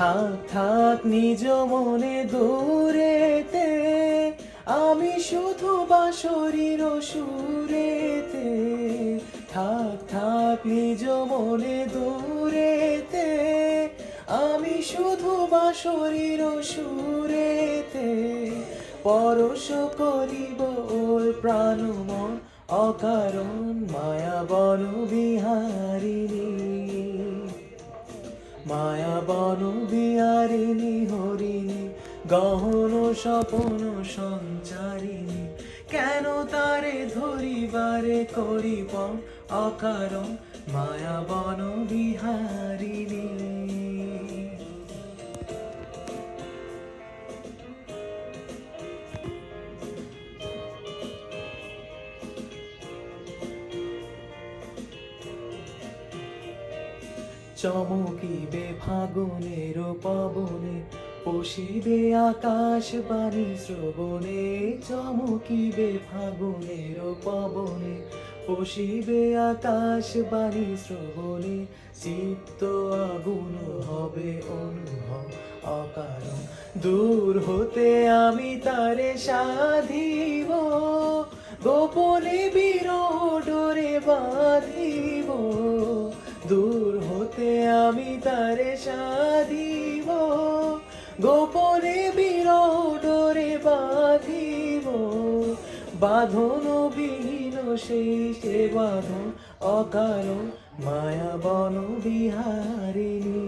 থাক থাক নিজ মনে দূরেতে। আমি শুধু বাঁশরীর সুরেতে। থাক থাক নিজ মনে দূরেতে। আমি শুধু বাঁশরীর সুরেতে। পরশ করিব ওর প্রাণ মন অকারণ, মায়া বন বিহারিণী। মায়া বন বিহারিণী, হরিণী, গহন স্বপন সঞ্চারিণী, কেন তারে ধরিবারে করিব অকারণ? মায়া বন বিহারিণী চমকিবে ফাগুনের পবনে পশিবে আকাশ বাণী, শ্রবণে চমকিবে ফাগুনের পবনে পশিবে আকাশ বাণী, শ্রবণে চিত্ত আগুন হবে অনুভব, অকারণ। দূর হতে আমি তারে সাধিব, গোপনে বিরহ ডোরে বাঁধিব। আমি তারে সাধিব, গোপনে বিরহ ডোরে বাঁধিব। বাঁধন বিহীন সেই সে বাঁধন অকারণ মায়া বন বিহারিণী।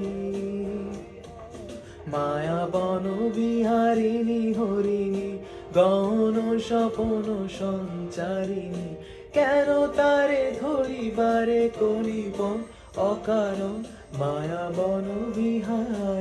মায়া বন বিহারিণী হরিণী, গহন স্বপন সঞ্চারিণী। কেন তারে ধরিবারে করিব অকারণ মায়া বন বিহারিণী